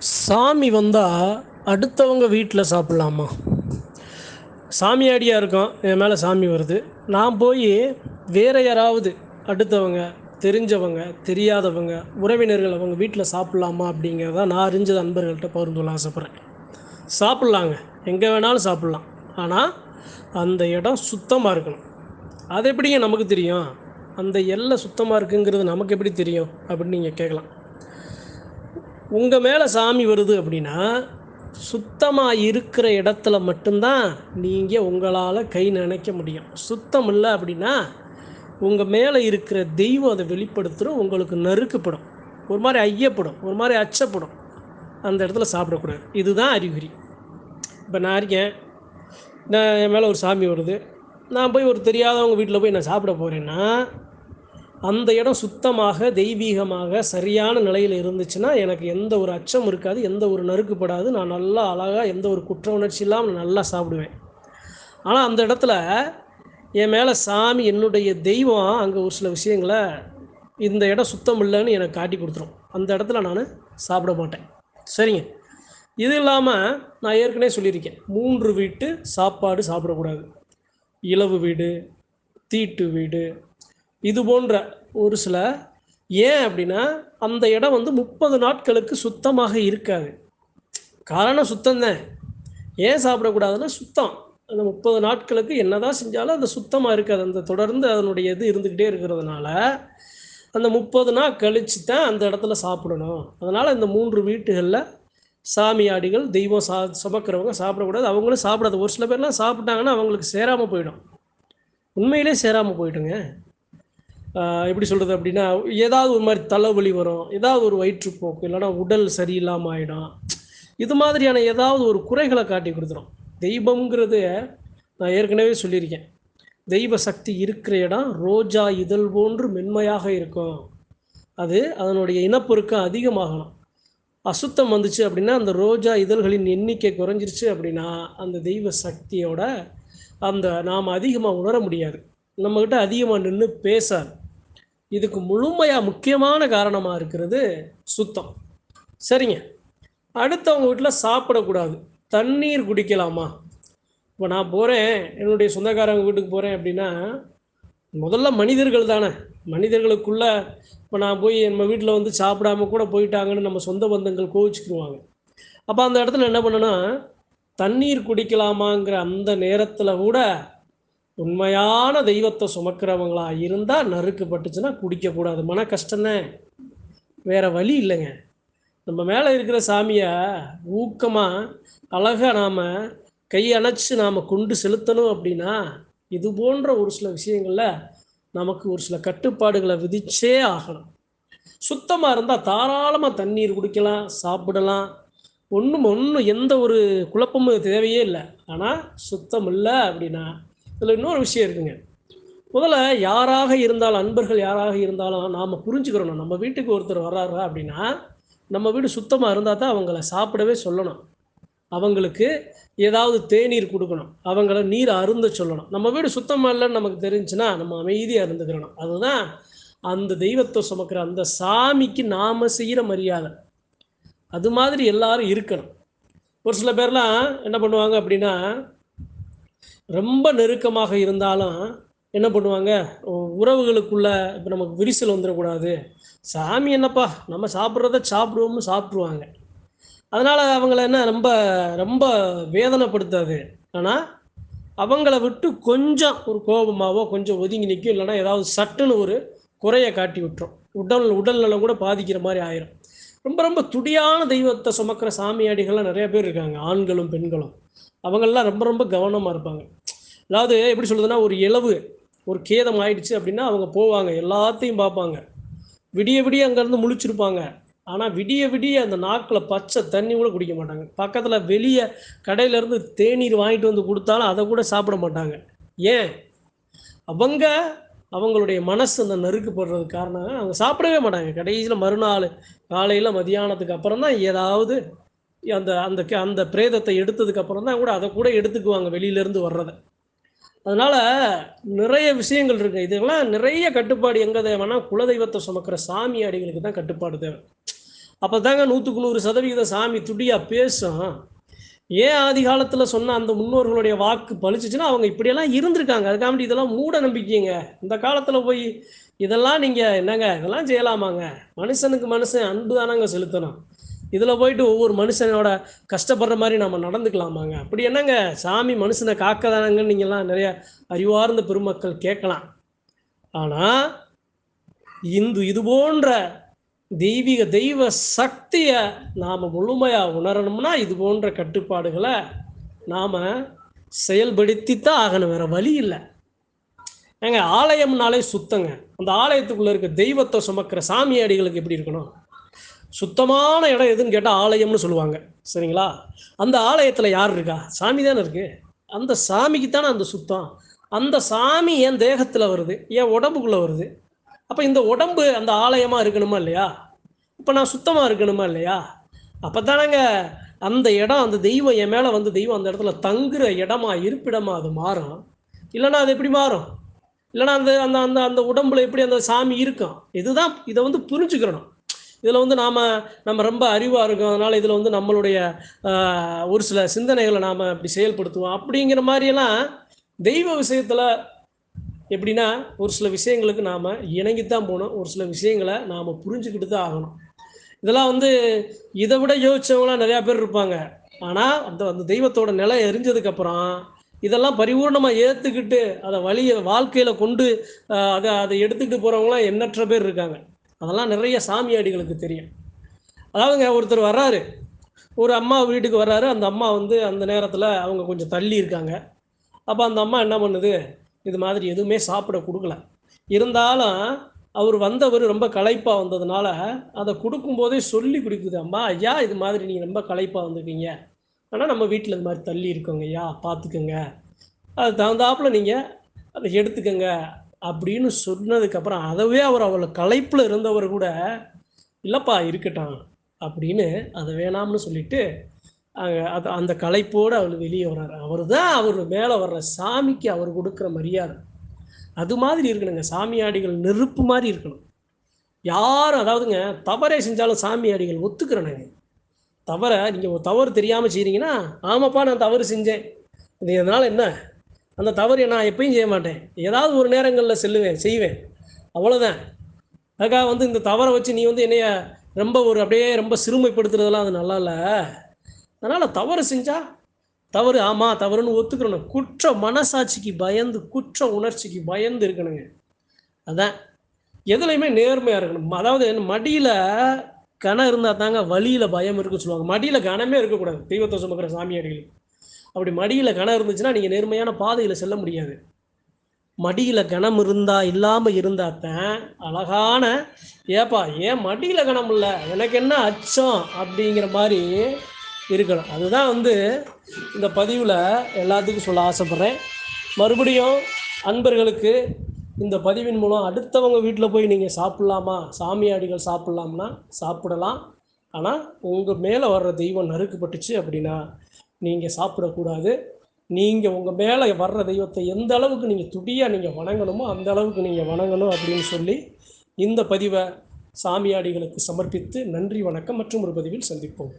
சாமி வந்தால் அடுத்தவங்க வீட்டில் சாப்பிட்லாமா? சாமியாடியாக இருக்கோம் என் மேலே சாமி வருது. நான் போய் வேறு யாராவது அடுத்தவங்க தெரிஞ்சவங்க தெரியாதவங்க உறவினர்கள் அவங்க வீட்டில் சாப்பிட்லாமா அப்படிங்கிறத நான் அறிஞ்ச நண்பர்கள்ட்ட பகிர்ந்துள்ள ஆசைப்பட்றேன். சாப்பிட்லாங்க எங்கே வேணாலும் சாப்பிட்லாம். ஆனால் அந்த இடம் சுத்தமாக இருக்கணும். அது எப்படிங்க நமக்கு தெரியும்? அந்த எல்லை சுத்தமாக இருக்குங்கிறது நமக்கு எப்படி தெரியும்? அப்படின்னு நீங்கள் கேட்கலாம். உங்கள் மேலே சாமி வருது அப்படின்னா சுத்தமாக இருக்கிற இடத்துல மட்டும்தான் நீங்கள் உங்களால் கை நினைக்க முடியும். சுத்தம் இல்லை அப்படின்னா உங்கள் மேலே இருக்கிற தெய்வம் அதை வெளிப்படுத்துகிறோம் உங்களுக்கு நறுக்கப்படும். ஒரு மாதிரி ஐயப்படும் ஒரு மாதிரி அச்சப்படும். அந்த இடத்துல சாப்பிடக்கூடாது. இதுதான் அறிகுறி. இப்போ நான் இருக்கேன். நான் என் மேலே ஒரு சாமி வருது. நான் போய் ஒரு தெரியாதவங்க வீட்டில் போய் நான் சாப்பிட போகிறேன்னா அந்த இடம் சுத்தமாக தெய்வீகமாக சரியான நிலையில் இருந்துச்சுன்னா எனக்கு எந்த ஒரு அச்சம் இருக்காது எந்த ஒரு நறுக்குப்படாது நான் நல்லா அழகாக எந்த ஒரு குற்ற உணர்ச்சி இல்லாமல் நான் நல்லா சாப்பிடுவேன். ஆனால் அந்த இடத்துல என் மேலே சாமி என்னுடைய தெய்வம் அங்கே ஒரு சில விஷயங்களை இந்த இடம் சுத்தம் இல்லைன்னு எனக்கு காட்டி கொடுத்துரும். அந்த இடத்துல நான் சாப்பிட மாட்டேன். சரிங்க. இது இல்லாமல் நான் ஏற்கனவே சொல்லியிருக்கேன். மூன்று வீட்டு சாப்பாடு சாப்பிடக்கூடாது. இலவு வீடு தீட்டு வீடு இது போன்ற ஒரு சில ஏன் அப்படின்னா அந்த இடம் வந்து முப்பது நாட்களுக்கு சுத்தமாக இருக்காது. காரணம் சுத்தம்தான். ஏன் சாப்பிடக்கூடாதுன்னா சுத்தம். அந்த முப்பது நாட்களுக்கு என்னதான் செஞ்சாலும் அது சுத்தமாக இருக்காது. அந்த தொடர்ந்து அதனுடைய இது இருந்துக்கிட்டே இருக்கிறதுனால அந்த முப்பது நாள் கழிச்சு தான் அந்த இடத்துல சாப்பிடணும். அதனால் இந்த மூன்று வீட்டுகளில் சாமியாடிகள் தெய்வம் சா சுமக்கிறவங்க சாப்பிடக்கூடாது. அவங்களும் சாப்பிடாது. ஒரு சில பேர்லாம் சாப்பிட்டாங்கன்னா அவங்களுக்கு சேராமல் போயிடும். உண்மையிலே சேராமல் போயிடுங்க. எப்படி சொல்கிறது அப்படின்னா ஏதாவது ஒரு மாதிரி தலைவலி வரும் ஏதாவது ஒரு வயிற்றுப்போக்கு இல்லைன்னா உடல் சரியில்லாமல் ஆகிடும் இது மாதிரியான ஏதாவது ஒரு குறைகளை காட்டி கொடுத்துரும். தெய்வம்ங்கிறது நான் ஏற்கனவே சொல்லியிருக்கேன். தெய்வ சக்தி இருக்கிற இடம் ரோஜா இதழ் போன்று மென்மையாக இருக்கும். அது அதனுடைய இனப்பெருக்கம் அதிகமாகணும். அசுத்தம் வந்துச்சு அப்படின்னா அந்த ரோஜா இதழ்களின் எண்ணிக்கை குறைஞ்சிருச்சு அப்படின்னா அந்த தெய்வ சக்தியோட அந்த நாம் அதிகமாக உணர முடியாது. நம்மக்கிட்ட அதிகமாக நின்று பேசாது. இதுக்கு முழுமையாக முக்கியமான காரணமாக இருக்கிறது சுத்தம். சரிங்க. அடுத்தவங்க வீட்டில் சாப்பிடக்கூடாது. தண்ணீர் குடிக்கலாமா? இப்போ நான் போகிறேன் என்னுடைய சொந்தக்காரங்க வீட்டுக்கு போகிறேன் அப்படின்னா முதல்ல மனிதர்கள் தானே. மனிதர்களுக்குள்ள இப்போ நான் போய் நம்ம வீட்டில் வந்து சாப்பிடாம கூட போயிட்டாங்கன்னு நம்ம சொந்த பந்தங்கள் கோவிச்சுக்குருவாங்க. அப்போ அந்த இடத்துல என்ன பண்ணுன்னா தண்ணீர் குடிக்கலாமாங்கிற அந்த நேரத்தில் கூட உண்மையான தெய்வத்தை சுமக்கிறவங்களா இருந்தால் நறுக்கு பட்டுச்சுன்னா குடிக்கக்கூடாது. மன கஷ்டந்தேன் வேற வழி இல்லைங்க. நம்ம மேலே இருக்கிற சாமியை ஊக்கமாக அழகாக நாம் கையணைச்சு நாம் கொண்டு செலுத்தணும் அப்படின்னா இது போன்ற ஒரு சில விஷயங்களில் நமக்கு ஒரு சில கட்டுப்பாடுகளை விதிச்சே ஆகணும். சுத்தமாக இருந்தால் தாராளமாக தண்ணீர் குடிக்கலாம் சாப்பிடலாம். ஒன்றும் ஒன்றும் எந்த ஒரு குழப்பமும் தேவையே இல்லை. ஆனால் சுத்தம் இல்லை அப்படின்னா இதில் இன்னொரு விஷயம் இருக்குங்க. முதல்ல யாராக இருந்தாலும் அன்பர்கள் யாராக இருந்தாலும் நாம் புரிஞ்சுக்கிறணும். நம்ம வீட்டுக்கு ஒருத்தர் வர்றாரு அப்படின்னா நம்ம வீடு சுத்தமாக இருந்தால் தான் அவங்கள சாப்பிடவே சொல்லணும். அவங்களுக்கு ஏதாவது தேநீர் கொடுக்கணும். அவங்கள நீர் அருந்த சொல்லணும். நம்ம வீடு சுத்தமாக இல்லைன்னு நமக்கு தெரிஞ்சுன்னா நம்ம அமைதியாக இருந்துக்கிறணும். அதுதான் அந்த தெய்வத்தை சுமக்கிற அந்த சாமிக்கு நாம் செய்கிற மரியாதை. அது மாதிரி எல்லாரும் இருக்கணும். ஒரு சில பேர்லாம் என்ன பண்ணுவாங்க அப்படின்னா ரொம்ப நெருக்கமாக இருந்தாலும் என்ன பண்ணுவாங்க? உறவுகளுக்குள்ள இப்போ நமக்கு விரிசல் வந்துடக்கூடாது. சாமி என்னப்பா? நம்ம சாப்பிட்றத சாப்பிடுவோம்னு சாப்பிட்ருவாங்க அதனால் அவங்கள என்ன ரொம்ப ரொம்ப வேதனைப்படுத்தாது. ஆனால் அவங்கள விட்டு கொஞ்சம் ஒரு கோபமாகவோ கொஞ்சம் ஒதுங்கி நிற்கும் இல்லைன்னா ஏதாவது சட்டுன்னு ஒரு குறையை காட்டி விட்டுரும். உடல் உடல்நலம் கூட பாதிக்கிற மாதிரி ஆயிரும். ரொம்ப ரொம்ப துடியான தெய்வத்தை சுமக்கிற சாமியாடிகள்லாம் நிறைய பேர் இருக்காங்க. ஆண்களும் பெண்களும். அவங்கெல்லாம் ரொம்ப ரொம்ப கவனமாக இருப்பாங்க. அதாவது எப்படி சொல்லுதுன்னா ஒரு இளவு ஒரு கேதம் ஆயிடுச்சு அப்படின்னா அவங்க போவாங்க. எல்லாத்தையும் பார்ப்பாங்க. விடிய விடிய அங்கேருந்து முழிச்சிருப்பாங்க. ஆனால் விடிய விடிய அந்த நாக்கில் பச்சை தண்ணி கூட குடிக்க மாட்டாங்க. பக்கத்தில் வெளியே கடையிலேருந்து தேநீர் வாங்கிட்டு வந்து கொடுத்தாலும் அதை கூட சாப்பிட மாட்டாங்க. ஏன்? அவங்க அவங்களுடைய மனசு அந்த நறுக்குப்படுறதுக்கு காரணம். அவங்க சாப்பிடவே மாட்டாங்க. கடைசியில் மறுநாள் காலையில் மதியானத்துக்கு அப்புறம் தான் ஏதாவது அந்த அந்த அந்த பிரேதத்தை எடுத்ததுக்கு அப்புறம் தான் கூட அதை கூட எடுத்துக்குவாங்க வெளியிலேருந்து வர்றதை. அதனால் நிறைய விஷயங்கள் இருக்குது இதெல்லாம் நிறைய கட்டுப்பாடு எங்கே தேவைன்னா குலதெய்வத்தை சுமக்கிற சாமி அடிகளுக்கு தான் கட்டுப்பாடு தேவை. அப்போ தாங்க நூற்றுக்கு நூறு சதவிகிதம் சாமி துடியாக பேசும். ஏன் ஆதி காலத்தில் சொன்ன அந்த முன்னோர்களுடைய வாக்கு பழிச்சிச்சுன்னா அவங்க இப்படியெல்லாம் இருந்திருக்காங்க. அதுக்காண்டி இதெல்லாம் மூட நம்பிக்கைங்க. இந்த காலத்தில் போய் இதெல்லாம் நீங்கள் என்னங்க இதெல்லாம் செய்யலாமாங்க? மனுஷனுக்கு மனுஷன் அன்பு தானங்க செலுத்தணும். இதில் போயிட்டு ஒவ்வொரு மனுஷனோட கஷ்டப்படுற மாதிரி நம்ம நடந்துக்கலாமாங்க? அப்படி என்னங்க? சாமி மனுஷனை காக்க தானங்கன்னு நீங்கள்லாம் நிறைய அறிவார்ந்த பெருமக்கள் கேட்கலாம். ஆனால் இந்து இது போன்ற தெய்வீக தெய்வ சக்தியை நாம் முழுமையாக உணரணும்னா இது போன்ற கட்டுப்பாடுகளை நாம் செயல்படுத்தித்தான் ஆகணும். வேற வழி இல்லை. ஏங்க ஆலயம்னாலே சுத்தங்க. அந்த ஆலயத்துக்குள்ளே இருக்க தெய்வத்தை சுமக்கிற சாமியாடிகளுக்கு எப்படி இருக்கணும்? சுத்தமான இடம் எதுன்னு கேட்டால் ஆலயம்னு சொல்லுவாங்க. சரிங்களா? அந்த ஆலயத்தில் யார் இருக்கா? சாமி தானே இருக்கு. அந்த சாமிக்கு தானே அந்த சுத்தம். அந்த சாமி என் தேகத்தில் வருது? என் உடம்புக்குள்ளே வருது? அப்போ இந்த உடம்பு அந்த ஆலயமாக இருக்கணுமா இல்லையா? இப்போ நான் சுத்தமாக இருக்கணுமா இல்லையா? அப்போ தானேங்க அந்த இடம் அந்த தெய்வம் என் மேலே வந்து தெய்வம் அந்த இடத்துல தங்குற இடமா இருப்பிடமா அது மாறும். இல்லைன்னா அது எப்படி மாறும்? இல்லைன்னா அந்த அந்த அந்த அந்த உடம்புல எப்படி அந்த சாமி இருக்கும்? இதுதான் இதை வந்து புரிஞ்சுக்கிறணும். இதில் வந்து நாம் நம்ம ரொம்ப அறிவாக இருக்கோம். அதனால் இதில் வந்து நம்மளுடைய ஒரு சில சிந்தனைகளை நாம் இப்படி செயல்படுத்துவோம். அப்படிங்கிற மாதிரியெல்லாம் தெய்வ விஷயத்தில் எப்படின்னா ஒரு சில விஷயங்களுக்கு நாம் இணங்கித்தான் போகணும். ஒரு சில விஷயங்களை நாம் புரிஞ்சுக்கிட்டு தான் ஆகணும். இதெல்லாம் வந்து இதை விட யோசிச்சவங்களாம் நிறையா பேர் இருப்பாங்க. ஆனால் அந்த அந்த தெய்வத்தோட நிலை எரிஞ்சதுக்கப்புறம் இதெல்லாம் பரிபூர்ணமாக ஏற்றுக்கிட்டு அதை வழியை வாழ்க்கையில் கொண்டு அதை அதை எடுத்துக்கிட்டு போகிறவங்களாம் எண்ணற்ற பேர் இருக்காங்க. அதெல்லாம் நிறைய சாமியாடிகளுக்கு தெரியும். அதாவதுங்க ஒருத்தர் வர்றாரு. ஒரு அம்மா வீட்டுக்கு வர்றாரு. அந்த அம்மா வந்து அந்த நேரத்தில் அவங்க கொஞ்சம் தள்ளி இருக்காங்க. அப்போ அந்த அம்மா என்ன பண்ணுது? இது மாதிரி எதுவுமே சாப்பிட கொடுக்கல. இருந்தாலும் அவர் வந்தவர் ரொம்ப களைப்பாக வந்ததுனால அதை கொடுக்கும்போதே சொல்லி கொடுக்குது. அம்மா ஐயா இது மாதிரி நீங்கள் ரொம்ப களைப்பாக வந்திருக்கீங்க. ஆனால் நம்ம வீட்டில் இது மாதிரி தள்ளி இருக்கோங்க ஐயா பார்த்துக்கோங்க அது தகுந்தாப்புல நீங்கள் அதை எடுத்துக்கோங்க. அப்படின்னு சொன்னதுக்கப்புறம் அதவே அவர் அவளை களைப்பில் இருந்தவர் கூட இல்லைப்பா இருக்கட்டும் அப்படின்னு அதை வேணாம்னு சொல்லிட்டு அது அந்த களைப்போடு அவர் வெளியே வர்றாரு. அவர் தான் அவர் மேலே வர்ற சாமிக்கு அவர் கொடுக்குற மரியாதை. அது மாதிரி இருக்கணுங்க. சாமியாடிகள் நெருப்பு மாதிரி இருக்கணும். யார் அதாவதுங்க தவறே செஞ்சாலும் சாமியாடிகள் ஒத்துக்கிறனுங்க. தவறை நீங்கள் ஒரு தவறு தெரியாமல் செய்கிறீங்கன்னா ஆமாப்பா நான் தவறு செஞ்சேன். இது இதனால் என்ன? அந்த தவறு நான் எப்பயும் செய்ய மாட்டேன். ஏதாவது ஒரு நேரங்களில் செல்லுவேன் செய்வேன். அவ்வளோதான் அதுக்காக வந்து இந்த தவறை வச்சு நீ வந்து என்னைய ரொம்ப ஒரு அப்படியே ரொம்ப சிறுமைப்படுத்துறதெல்லாம் அது நல்லா இல்லை. அதனால் தவறு செஞ்சா தவறு ஆமாம் தவறுன்னு ஒத்துக்கிறணும் குற்ற மனசாட்சிக்கு பயந்து குற்ற உணர்ச்சிக்கு பயந்து இருக்கணுங்க. அதான். எதுலையுமே நேர்மையாக இருக்கணும். அதாவது மடியில் கணம் இருந்தால் தாங்க வழியில் பயம் இருக்குன்னு சொல்லுவாங்க. மடியில் கனமே இருக்கக்கூடாது. தெய்வத்தை சுமக்கிற சாமியாடிகளுக்கு அப்படி மடியில் கணம் இருந்துச்சுன்னா நீங்கள் நேர்மையான பாதையில் செல்ல முடியாது. மடியில் கணம் இருந்தா இல்லாமல் இருந்தால் தான் அழகான ஏப்பா ஏன் மடியில் கணம் இல்லை? எனக்கு என்ன அச்சம்? அப்படிங்கிற மாதிரி இருக்கணும். அதுதான் வந்து இந்த பதிவில் எல்லாத்துக்கும் சொல்ல ஆசைப்பட்றேன். மறுபடியும் அன்பர்களுக்கு இந்த பதிவின் மூலம் அடுத்தவங்க வீட்டில் போய் நீங்கள் சாப்பிட்லாமா? சாமியாடிகள் சாப்பிட்லாம்னா சாப்பிடலாம். ஆனால் உங்கள் மேலே வர்ற தெய்வம் நறுக்கப்பட்டுச்சு அப்படின்னா நீங்கள் சாப்பிடக்கூடாது. நீங்கள் உங்கள் மேலே வர்ற தெய்வத்தை எந்த அளவுக்கு நீங்கள் துடியாக நீங்கள் வணங்கணுமோ அந்த அளவுக்கு நீங்கள் வணங்கணும் அப்படின்னு சொல்லி இந்த பதிவை சாமியாடிகளுக்கு சமர்ப்பித்து நன்றி வணக்கம் மற்றும் ஒரு பதிவில் சந்திப்போம்.